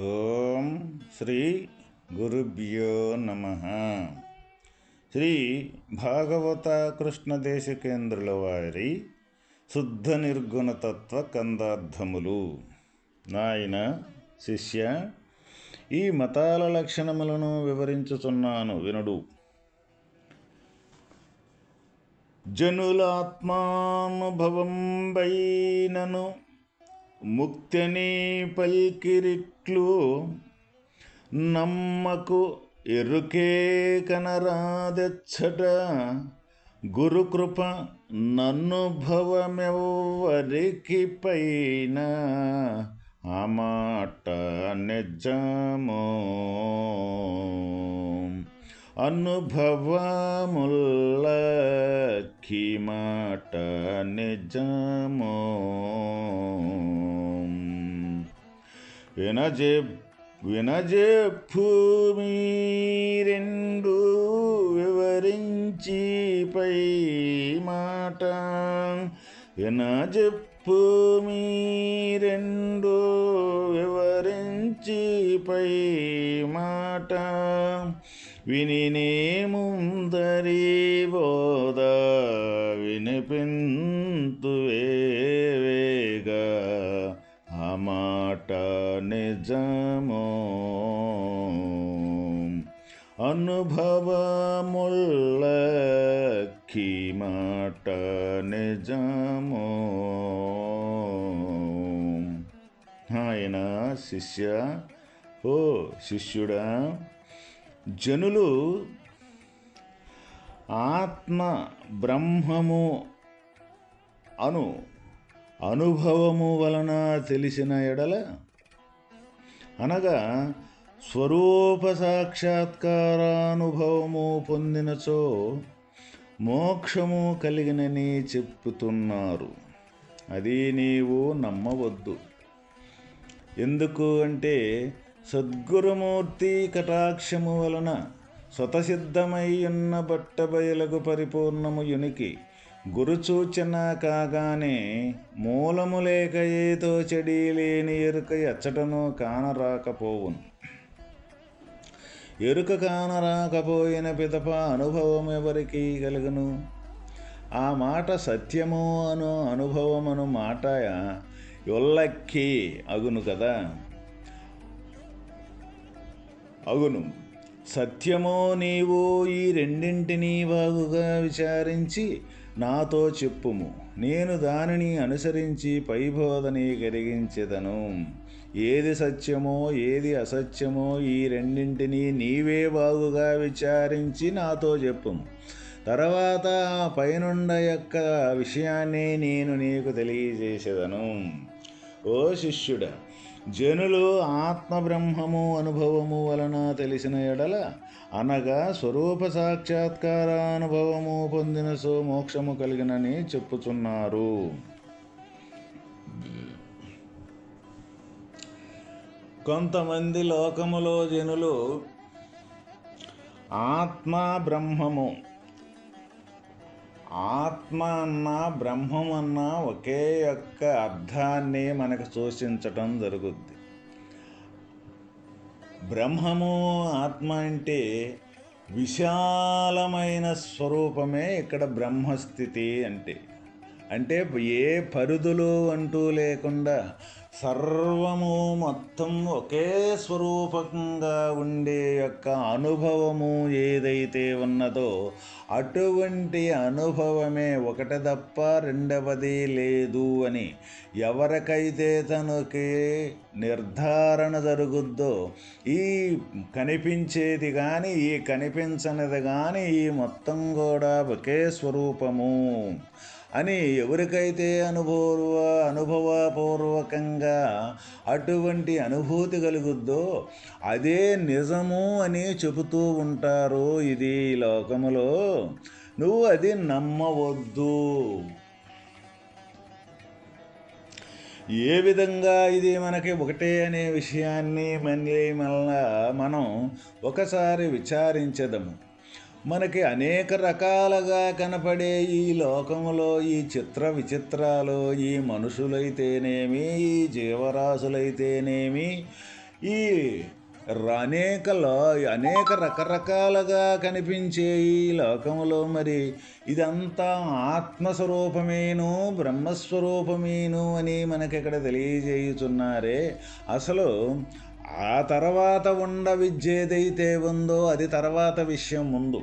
ఓం శ్రీ గురుభ్యో నమ. శ్రీ భాగవత కేంద్రుల వారి శుద్ధ నిర్గుణతత్వ కందార్థములు. నాయన శిష్య ఈ మతాల లక్షణములను వివరించుచున్నాను వినుడు. జనులాత్మానుభవం బైనను ముక్తనే పల్కిరిట్లు నమ్మకు ఎరుకే కనరాదెచ్చట. గురుకృప నన్ను భవమెవ్వరికి పైన. ఆ మాట నిజమో. అనుభవముల్లకి మాట నిజమో. వినజే భూమి రెండు వివరించి పై మాట. వినజెప్పు రెండు వివరించి పై మాట. వినినే ముందరి బోధ వినిపింతు వేగా ఆ మాట నిజమో అనుభవముల్లకి మాట నిజమో ఆయన శిష్య ఓ శిష్యుడా జనులు ఆత్మ బ్రహ్మము అను అనుభవము వలన తెలిసిన ఎడల అనగా స్వరూప సాక్షాత్కారానుభవము పొందినచో మోక్షము కలిగినని చెప్పుతున్నారు. అది నీవు నమ్మవద్దు. ఎందుకు అంటే సద్గురుమూర్తి కటాక్షము వలన స్వతసిద్ధమై ఉన్న బట్టబయలకు పరిపూర్ణము యునికి గురుచూచన కాగానే మూలము లేక ఏదో చెడి లేని ఎరుక ఎచ్చటను కానరాకపోవును. ఎరుక కానరాకపోయిన పిదప అనుభవం ఎవరికి కలుగును ఆ మాట సత్యము అను అనుభవమను మాట యొల్లక్కి అగును కదా? అవును. సత్యమో నీవు ఈ రెండింటినీ బాగుగా విచారించి నాతో చెప్పుము. నేను దానిని అనుసరించి పైబోధని కలిగించెదను. ఏది సత్యమో ఏది అసత్యమో ఈ రెండింటినీ నీవే బాగుగా విచారించి నాతో చెప్పుము. తర్వాత ఆ పైనుండ యొక్క విషయాన్ని నేను నీకు తెలియజేసేదను ఓ శిష్యుడా జనులు ఆత్మబ్రహ్మము అనుభవము వలన తెలిసిన ఎడల అనగా స్వరూప సాక్షాత్కారానుభవము పొందిన సో మోక్షము కలిగినని చెప్పుచున్నారు. కొంతమంది లోకములో జనులు ఆత్మ బ్రహ్మము ఆత్మ అన్న బ్రహ్మం అన్న ఒకే యొక్క అర్థాన్ని మనకు సూచించటం జరుగుద్ది. బ్రహ్మము ఆత్మ అంటే విశాలమైన స్వరూపమే ఇక్కడ బ్రహ్మస్థితి అంటే. అంటే ఏ పరిధులు అంటూ లేకుండా సర్వము మొత్తం ఒకే స్వరూపంగా ఉండే యొక్క అనుభవము ఏదైతే ఉన్నదో అటువంటి అనుభవమే ఒకటి తప్ప రెండవది లేదు అని ఎవరికైతే తనకి నిర్ధారణ జరుగుద్దో ఈ కనిపించేది కానీ ఈ కనిపించనిది కానీ ఈ మొత్తం కూడా ఒకే స్వరూపము. అని ఎవరికైతే అనుభవ అనుభవపూర్వకంగా అటువంటి అనుభూతి కలుగుద్దో అదే నిజము అని చెబుతూ ఉంటారు ఇది లోకములో. నువ్వు అది నమ్మవద్దు. ఏ విధంగా ఇది మనకి ఒకటే అనే విషయాన్ని మళ్ళీ మళ్ళా మనం ఒకసారి విచారించదము. మనకి అనేక రకాలుగా కనపడే ఈ లోకములో ఈ చిత్ర విచిత్రాలు ఈ మనుషులైతేనేమి ఈ జీవరాశులైతేనేమి ఈ అనేక లో అనేక రకరకాలుగా కనిపించే ఈ లోకములో మరి ఇదంతా ఆత్మస్వరూపమేను బ్రహ్మస్వరూపమేను అని మనకి ఇక్కడ తెలియజేయుచున్నారే. అసలు ఆ తర్వాత ఉండ విద్య ఏదైతే ఉందో అది తర్వాత విషయం ముందు.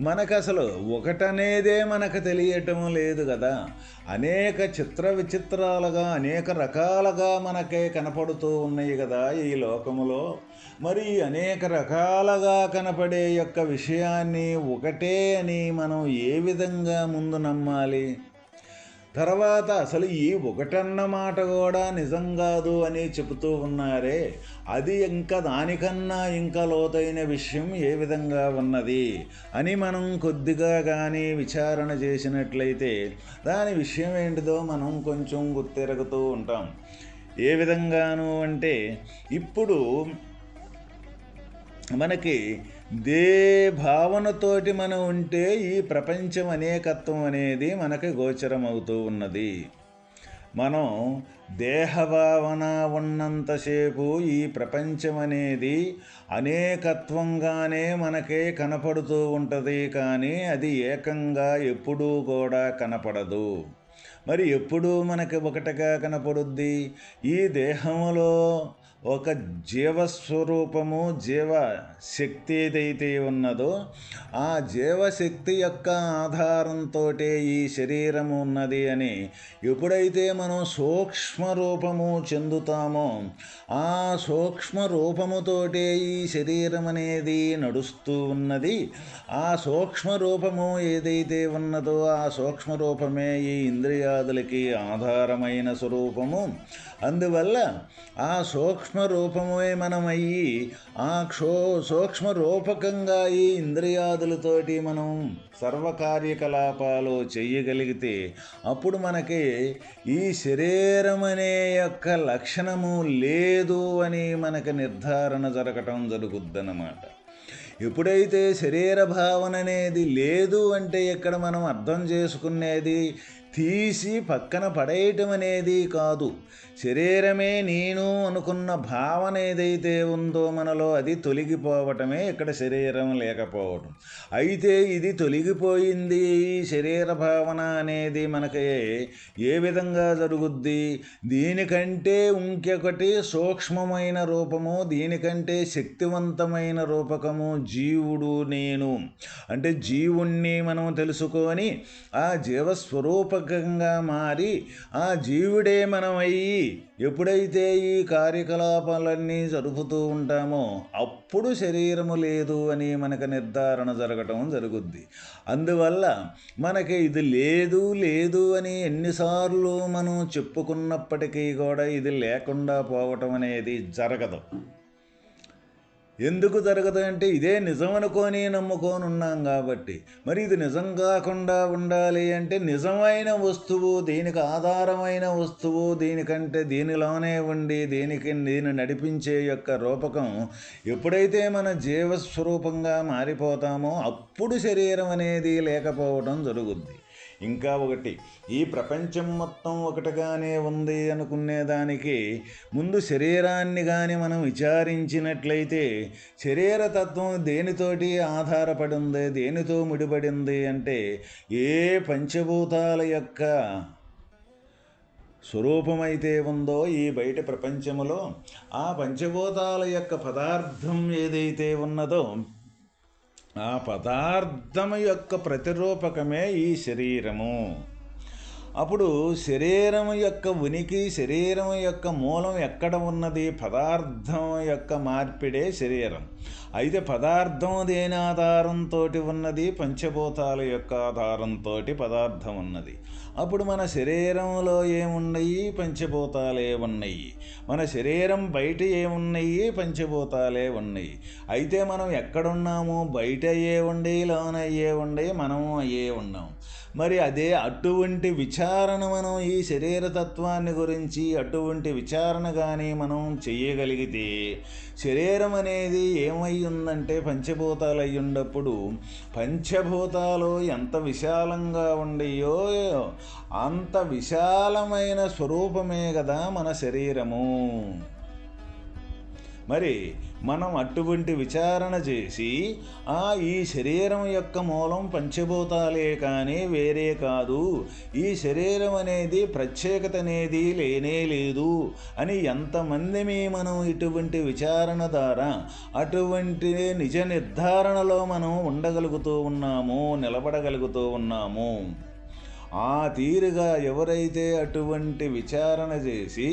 మనకు అసలు ఒకటనేదే మనకు తెలియటం లేదు కదా. అనేక చిత్ర విచిత్రాలుగా అనేక రకాలుగా మనకే కనపడుతూ ఉన్నాయి కదా ఈ లోకములో. మరి అనేక రకాలుగా కనపడే యొక్క విషయాన్ని ఒకటే అని మనం ఏ విధంగా ముందు నమ్మాలి? తర్వాత అసలు ఈ ఒకటన్న మాట కూడా నిజం కాదు అని చెబుతూ ఉన్నారే అది ఇంకా దానికన్నా ఇంకా లోతైన విషయం ఏ విధంగా ఉన్నది అని మనం కొద్దిగా కానీ విచారణ చేసినట్లయితే దాని విషయం ఏంటిదో మనం కొంచెం గుర్తెరుగుతూ ఉంటాం. ఏ విధంగాను అంటే ఇప్పుడు మనకి దే భావనతోటి మనం ఉంటే ఈ ప్రపంచం అనేకత్వం అనేది మనకి గోచరమవుతూ ఉన్నది. మనం దేహభావన ఉన్నంతసేపు ఈ ప్రపంచం అనేది అనేకత్వంగానే మనకే కనపడుతూ ఉంటుంది కానీ అది ఏకంగా ఎప్పుడూ కూడా కనపడదు. మరి ఎప్పుడూ మనకి ఒకటిగా కనపడుద్ది? ఈ దేహంలో ఒక జీవస్వరూపము జీవ శక్తి ఏదైతే ఉన్నదో ఆ జీవశక్తి యొక్క ఆధారంతో ఈ శరీరము ఉన్నది అని ఎప్పుడైతే మనం సూక్ష్మ రూపము చెందుతామో ఆ సూక్ష్మ రూపముతోటే ఈ శరీరం అనేది నడుస్తూ ఉన్నది. ఆ సూక్ష్మ రూపము ఏదైతే ఉన్నదో ఆ సూక్ష్మ రూపమే ఈ ఇంద్రియాదులకి ఆధారమైన స్వరూపము. అందువల్ల ఆ సూక్ష్మ రూపమే మనమయ్యి ఆ క్షో సూక్ష్మ రూపకంగా ఈ ఇంద్రియాదులతోటి మనం సర్వకార్యకలాపాలు చెయ్యగలిగితే అప్పుడు మనకి ఈ శరీరం అనే యొక్క లక్షణము లేదు అని మనకు నిర్ధారణ జరగటం జరుగుద్దన్నమాట. ఎప్పుడైతే శరీర భావన అనేది లేదు అంటే ఇక్కడ మనం అర్థం చేసుకునేది తీసి పక్కన పడేయటం అనేది కాదు. శరీరమే నేను అనుకున్న భావన ఏదైతే ఉందో మనలో అది తొలగిపోవటమే ఇక్కడ శరీరం లేకపోవటం. అయితే ఇది తొలగిపోయింది శరీర భావన అనేది మనకి ఏ విధంగా జరుగుద్ది? దీనికంటే ఇంకొకటి సూక్ష్మమైన రూపము దీనికంటే శక్తివంతమైన రూపకము జీవుడు నేను. అంటే జీవుణ్ణి మనం తెలుసుకొని ఆ జీవస్వరూపకంగా మారి ఆ జీవుడే మనం అయ్యి ఎప్పుడైతే ఈ కార్యకలాపాలన్నీ జరుపుతూ ఉంటామో అప్పుడు శరీరము లేదు అని మనకు నిర్ధారణ జరగటం జరుగుద్ది. అందువల్ల మనకి ఇది లేదు లేదు అని ఎన్నిసార్లు మనం చెప్పుకున్నప్పటికీ కూడా ఇది లేకుండా పోవటం అనేది జరగదు. ఎందుకు జరగదు అంటే ఇదే నిజం అనుకొని నమ్ముకోనున్నాం కాబట్టి. మరి ఇది నిజం కాకుండా ఉండాలి అంటే నిజమైన వస్తువు దీనికి ఆధారమైన వస్తువు దీనికంటే దీనిలోనే ఉండి దీనికి దీన్ని నడిపించే యొక్క రూపకం ఎప్పుడైతే మన జీవస్వరూపంగా మారిపోతామో అప్పుడు శరీరం అనేది లేకపోవడం జరుగుద్ది. ఇంకా ఒకటి ఈ ప్రపంచం మొత్తం ఒకటిగానే ఉంది అనుకునేదానికి ముందు శరీరాన్ని కానీ మనం విచారించినట్లయితే శరీరతత్వం దేనితోటి ఆధారపడి ఉంది దేనితో ముడిపడింది అంటే ఏ పంచభూతాల యొక్క స్వరూపమైతే ఉందో ఈ బయట ప్రపంచములో ఆ పంచభూతాల యొక్క పదార్థం ఏదైతే ఉన్నదో ఆ పదార్థము యొక్క ప్రతిరూపకమే ఈ శరీరము. అప్పుడు శరీరం యొక్క ఉనికి శరీరం యొక్క మూలం ఎక్కడ ఉన్నది? పదార్థం యొక్క మార్పిడే శరీరం. అయితే పదార్థం దేని ఆధారంతో ఉన్నది పంచభూతాల యొక్క ఆధారంతో పదార్థం ఉన్నది. అప్పుడు మన శరీరంలో ఏమున్నాయి? పంచభూతాలే ఉన్నాయి. మన శరీరం బయట ఏమున్నాయి? పంచభూతాలే ఉన్నాయి. అయితే మనం ఎక్కడున్నాము? బయట అయ్యే ఉండి లోన అయ్యే ఉండి మనము అయ్యే ఉన్నాం. మరి అదే అటువంటి విచారణ మనం ఈ శరీరతత్వాన్ని గురించి అటువంటి విచారణ కానీ మనం చేయగలిగితే శరీరం అనేది ఏమై ఉందంటే పంచభూతాలు అయి ఉన్నప్పుడు పంచభూతాలు ఎంత విశాలంగా ఉండయో అంత విశాలమైన స్వరూపమే కదా మన శరీరము. మరి మనం అటువంటి విచారణ చేసి ఆ ఈ శరీరం యొక్క మూలం పంచభూతాలే కానీ వేరే కాదు. ఈ శరీరం అనేది ప్రత్యేకత అనేది లేనే లేదు అని ఎంతమందిని మనం ఇటువంటి విచారణ ద్వారా అటువంటి నిజ నిర్ధారణలో మనం ఉండగలుగుతూ ఉన్నాము నిలబడగలుగుతూ ఉన్నాము. ఆ తీరుగా ఎవరైతే అటువంటి విచారణ చేసి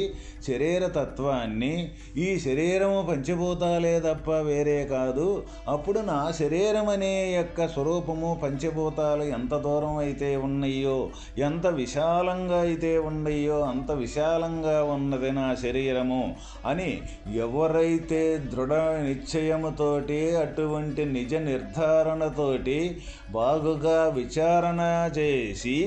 శరీర తత్వాన్ని ఈ శరీరము పంచభూతాలే తప్ప వేరే కాదు అప్పుడు నా శరీరం అనే యొక్క స్వరూపము పంచభూతాలు ఎంత దూరం అయితే ఉన్నాయో ఎంత విశాలంగా అయితే ఉన్నాయో అంత విశాలంగా ఉన్నది నా శరీరము అని ఎవరైతే దృఢ నిశ్చయముతోటి అటువంటి నిజ నిర్ధారణతోటి బాగుగా విచారణ చేసి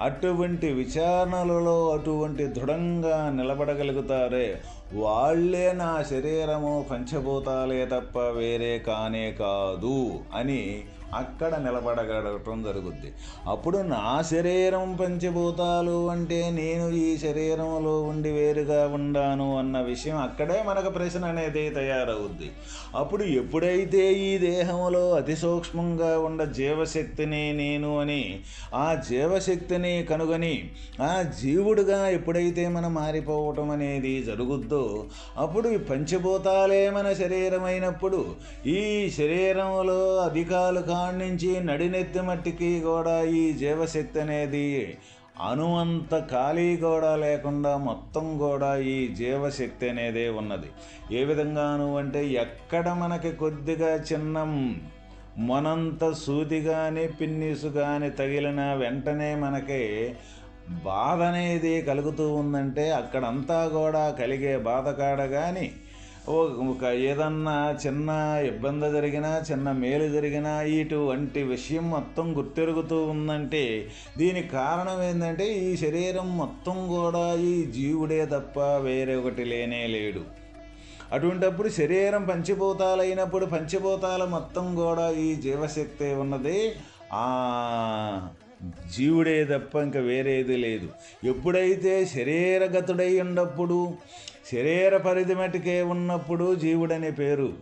అటువంటి విచారణలలో అటువంటి దృఢంగా నిలబడగలుగుతారే? వాళ్ళే నా శరీరము పంచభూతాలే తప్ప వేరే కానే కాదు అని అక్కడ నిలబడగలగటం జరుగుద్ది. అప్పుడు నా శరీరం పంచభూతాలు అంటే నేను ఈ శరీరంలో ఉండి వేరుగా ఉండాను అన్న విషయం అక్కడే మనకు ప్రశ్న అనేది తయారవుద్ది. అప్పుడు ఎప్పుడైతే ఈ దేహంలో అతి సూక్ష్మంగా ఉన్న జీవశక్తిని నేను అని ఆ జీవశక్తిని కనుగొని ఆ జీవుడుగా ఎప్పుడైతే మనం మారిపోవటం అనేది జరుగుద్దో అప్పుడు ఈ పంచభూతాలే మన శరీరం అయినప్పుడు ఈ శరీరంలో అధికాలు కాడి నుంచి నడినెత్తి మట్టికి కూడా ఈ జీవశక్తి అనేది అనువంత ఖాళీ కూడా లేకుండా మొత్తం కూడా ఈ జీవశక్తి అనేదే ఉన్నది. ఏ విధంగాను అంటే ఎక్కడ మనకి కొద్దిగా చిన్న మొనంత సూది కానీ పిన్నీసు కానీ తగిలిన వెంటనే మనకి బాధ అనేది కలుగుతూ ఉందంటే అక్కడంతా కూడా కలిగే బాధ కాడ కానీ ఒక ఏదన్నా చిన్న ఇబ్బంది జరిగినా చిన్న మేలు జరిగినా ఇటువంటి విషయం మొత్తం గుర్తెరుగుతూ ఉందంటే దీనికి కారణం ఏంటంటే ఈ శరీరం మొత్తం కూడా ఈ జీవుడే తప్ప వేరే ఒకటి లేనే లేడు. అటువంటప్పుడు శరీరం పంచభూతాలైనప్పుడు పంచభూతాల మొత్తం కూడా ఈ జీవశక్తి ఉన్నది ఆ జీవుడే తప్ప ఇంకా వేరేది లేదు. ఎప్పుడైతే శరీరగతుడై ఉన్నప్పుడు శరీర పరిధి మటుకే ఉన్నప్పుడు జీవుడనే పేరు.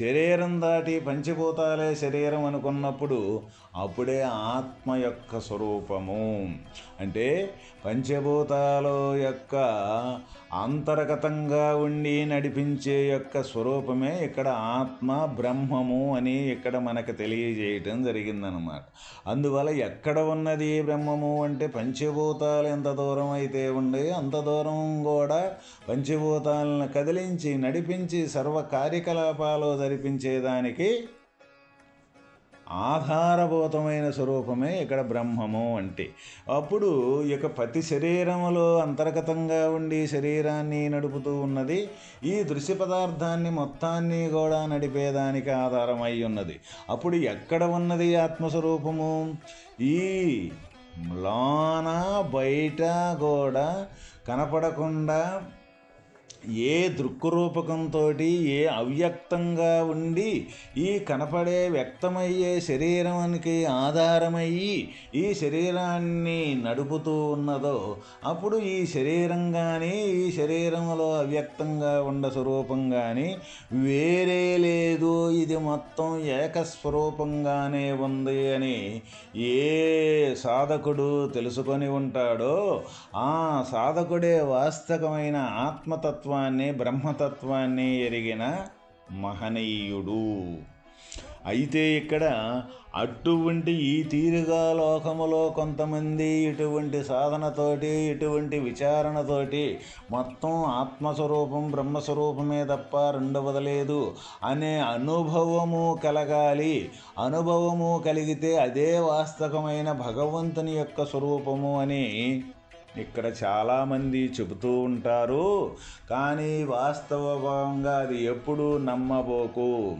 శరీరం దాటి పంచభూతాలే శరీరం అనుకున్నప్పుడు అప్పుడే ఆత్మ యొక్క స్వరూపము. అంటే పంచభూతాల యొక్క అంతర్గతంగా ఉండి నడిపించే యొక్క స్వరూపమే ఇక్కడ ఆత్మ బ్రహ్మము అని ఇక్కడ మనకు తెలియజేయటం జరిగిందనమాట అందువల్ల ఎక్కడ ఉన్నది బ్రహ్మము అంటే పంచభూతాలు ఎంత దూరం అయితే ఉండే అంత దూరం కూడా పంచభూతాలను కదిలించి నడిపించి సర్వ కార్యకలాపాలు జరిపించేదానికి ఆధారభూతమైన స్వరూపమే ఇక్కడ బ్రహ్మము అంటే. అప్పుడు ఇక ప్రతి శరీరములో అంతర్గతంగా ఉండి శరీరాన్ని నడుపుతూ ఉన్నది ఈ దృశ్య పదార్థాన్ని మొత్తాన్ని కూడా నడిపేదానికి ఆధారమై ఉన్నది. అప్పుడు ఎక్కడ ఉన్నది ఆత్మస్వరూపము? ఈ లోన బయట కూడా కనపడకుండా ఏ దృక్కురూపకంతో ఏ అవ్యక్తంగా ఉండి ఈ కనపడే వ్యక్తమయ్యే శరీరానికి ఆధారమయ్యి ఈ శరీరాన్ని నడుపుతూ ఉన్నదో అప్పుడు ఈ శరీరం కానీ ఈ శరీరంలో అవ్యక్తంగా ఉండ స్వరూపం కానీ వేరే లేదు. ఇది మొత్తం ఏకస్వరూపంగానే ఉంది అని ఏ సాధకుడు తెలుసుకొని ఉంటాడో ఆ సాధకుడే వాస్తవమైన ఆత్మతత్వం తత్వాన్ని బ్రహ్మతత్వాన్ని ఎరిగిన మహనీయుడు. అయితే ఇక్కడ అటువంటి ఈ తీరుగా లోకములో కొంతమంది ఇటువంటి సాధనతోటి ఇటువంటి విచారణతోటి మొత్తం ఆత్మస్వరూపం బ్రహ్మస్వరూపమే తప్ప రెండవదలేదు అనే అనుభవము కలగాలి. అనుభవము కలిగితే అదే వాస్తవమైన భగవంతుని యొక్క స్వరూపము అని ఇక్కడ చాలామంది చెబుతూ ఉంటారు కానీ వాస్తవంగా అది ఎప్పుడు నమ్మబోకు.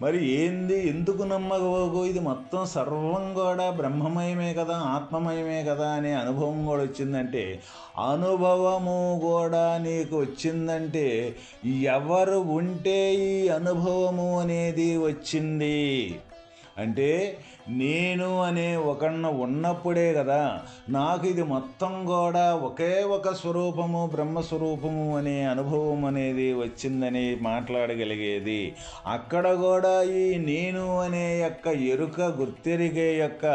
మరి ఏంది? ఎందుకు నమ్మకపోకు ఇది మొత్తం సర్వం కూడా బ్రహ్మమయమే కదా ఆత్మమయమే కదా అనే అనుభవం కూడా వచ్చిందంటే అనుభవము కూడా నీకు వచ్చిందంటే ఎవరు ఉంటే ఈ అనుభవము అనేది వచ్చింది? అంటే నేను అనే ఒకన్న ఉన్నప్పుడే కదా నాకు ఇది మొత్తం కూడా ఒకే ఒక స్వరూపము బ్రహ్మస్వరూపము అనే అనుభవం అనేది వచ్చిందని మాట్లాడగలిగేది. అక్కడ కూడా ఈ నేను అనే యొక్క ఎరుక గుర్తెరిగే యొక్క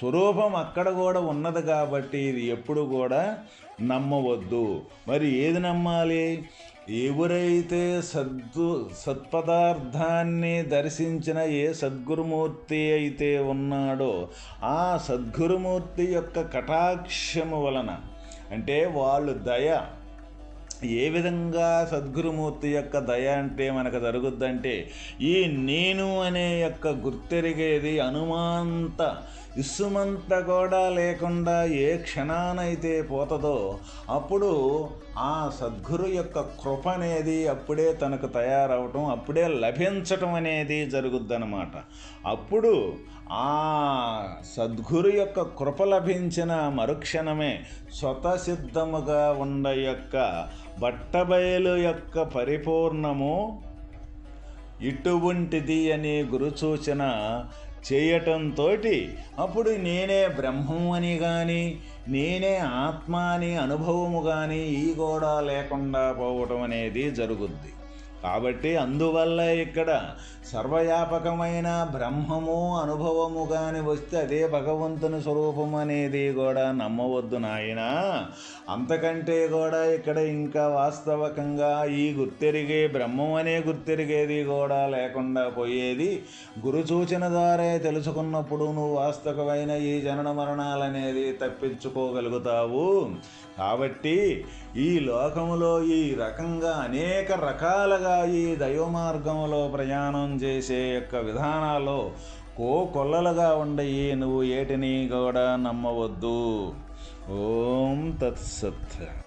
స్వరూపం అక్కడ కూడా ఉన్నది కాబట్టి ఇది ఎప్పుడు కూడా నమ్మవద్దు. మరి ఏది నమ్మాలి? ఎవరైతే సద్దు సత్పదార్థాన్ని దర్శించిన ఏ సద్గురుమూర్తి అయితే ఉన్నాడో ఆ సద్గురుమూర్తి యొక్క కటాక్షము వలన అంటే వాళ్ళు దయ ఏ విధంగా సద్గురుమూర్తి యొక్క దయ అంటే మనకు జరుగుద్దంటే ఈ నేను అనే యొక్క గుర్తెరిగేది అనుమాంత ఇసుమంత కూడా లేకుండా ఏ క్షణానైతే పోతుందో అప్పుడు ఆ సద్గురు యొక్క కృప అనేది అప్పుడే తనకు తయారవటం అప్పుడే లభించటం అనేది జరుగుద్దనమాట అప్పుడు ఆ సద్గురు యొక్క కృప లభించిన మరుక్షణమే స్వతసిద్ధముగా ఉండ యొక్క బట్టబయలు యొక్క పరిపూర్ణము ఇటువంటిది అనే గురుసూచన చేయటంతో అప్పుడు నేనే బ్రహ్మం అని కానీ నేనే ఆత్మ అని అనుభవము కానీ ఈ కూడా లేకుండా పోవటం అనేది జరుగుద్ది. కాబట్టి అందువల్ల ఇక్కడ సర్వవ్యాపకమైన బ్రహ్మము అనుభవము కాని వస్తే అదే భగవంతుని స్వరూపం అనేది కూడా నమ్మవద్దు నాయన. అంతకంటే కూడా ఇక్కడ ఇంకా వాస్తవకంగా ఈ గుర్తెరిగే బ్రహ్మం అనే గుర్తెరిగేది కూడా లేకుండా పోయేది. గురు సూచన ద్వారా తెలుసుకున్నప్పుడు నువ్వు వాస్తవమైన ఈ జనన మరణాలనేది తప్పించుకోగలుగుతావు. కాబట్టి ఈ లోకములో ఈ రకంగా అనేక రకాలుగా ఈ దైవ మార్గంలో ప్రయాణం చేసే యొక్క విధానాల్లో కో కొల్లలుగా ఉండయి నువ్వు ఏటిని కూడా నమ్మవద్దు. ఓం తత్సత్.